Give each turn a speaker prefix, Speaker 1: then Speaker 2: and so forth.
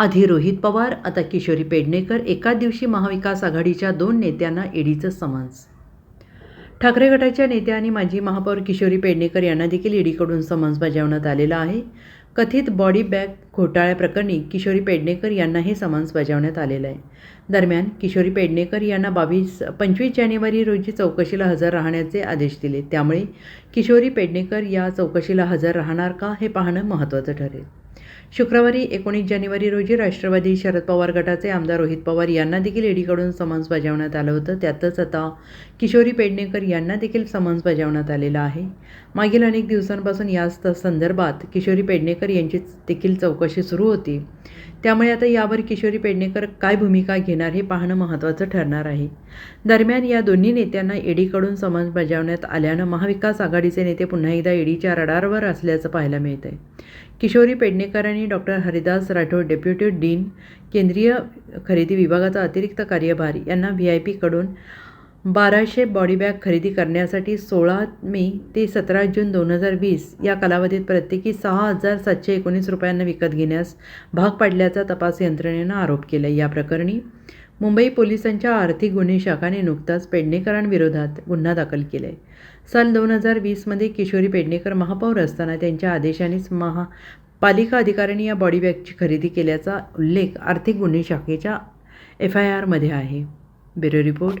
Speaker 1: आधी रोहित पवार आता किशोरी पेडणेकर एकाच दिवशी महाविकास आघाडीच्या दोन नेत्यांना ईडीचं समन्स. ठाकरे गटाच्या नेत्या आणि माजी महापौर किशोरी पेडणेकर यांना देखील ईडीकडून समन्स बजावण्यात आलेलं आहे. कथित बॉडी बॅग घोटाळ्याप्रकरणी किशोरी पेडणेकर यांना हे समन्स बजावण्यात आलेलं आहे. दरम्यान किशोरी पेडणेकर यांना बावीस पंचवीस जानेवारी रोजी चौकशीला हजर राहण्याचे आदेश दिले. त्यामुळे किशोरी पेडणेकर या चौकशीला हजर राहणार का हे पाहणं महत्त्वाचं ठरेल. शुक्रवारी एकोणीस जानेवारी रोजी राष्ट्रवादी शरद पवार गटाचे आमदार रोहित पवार यांना देखील ईडीकडून समन्स बजावण्यात आलं होतं. त्यातच आता किशोरी पेडणेकर यांना देखील समन्स बजावण्यात आलेलं आहे. मागील अनेक दिवसांपासून याच संदर्भात किशोरी पेडणेकर यांची देखील चौकशी सुरू होती. त्यामुळे आता यावर किशोरी पेडणेकर काय भूमिका घेणार हे पाहणं महत्त्वाचं ठरणार आहे. दरम्यान या दोन्ही नेत्यांना ईडीकडून समन्स बजावण्यात आल्यानं महाविकास आघाडीचे नेते पुन्हा एकदा ईडीच्या रडारवर असल्याचं पाहायला मिळत आहे किशोरी पेडणेकर आणि doctor Haridas Rathod deputy dean केंद्रीय खरेदी विभागाचा अतिरिक्त कार्यभार यांना व्ही आय पीकडून बाराशे बॉडीबॅग खरेदी करण्यासाठी सोळा मे ते सतरा जून दोन हजार वीस या कालावधीत प्रत्येकी सहा हजार सातशे एकोणीस रुपयांना विकत घेण्यास भाग पाडल्याचा तपास यंत्रणेनं आरोप केला या प्रकरणी मुंबई पोलिसांच्या आर्थिक गुन्हे शाखाने नुकताच पेडणेकरांविरोधात गुन्हा दाखल केला आहे साल दोन हजार वीसमध्ये किशोरी पेडणेकर महापौर असताना त्यांच्या आदेशानेच महा पालिका अधिकाऱ्यांनी या बॉडीबॅगची खरेदी केल्याचा उल्लेख आर्थिक गुन्हे शाखेच्या एफ आय आरमध्ये आहे. Bureau report.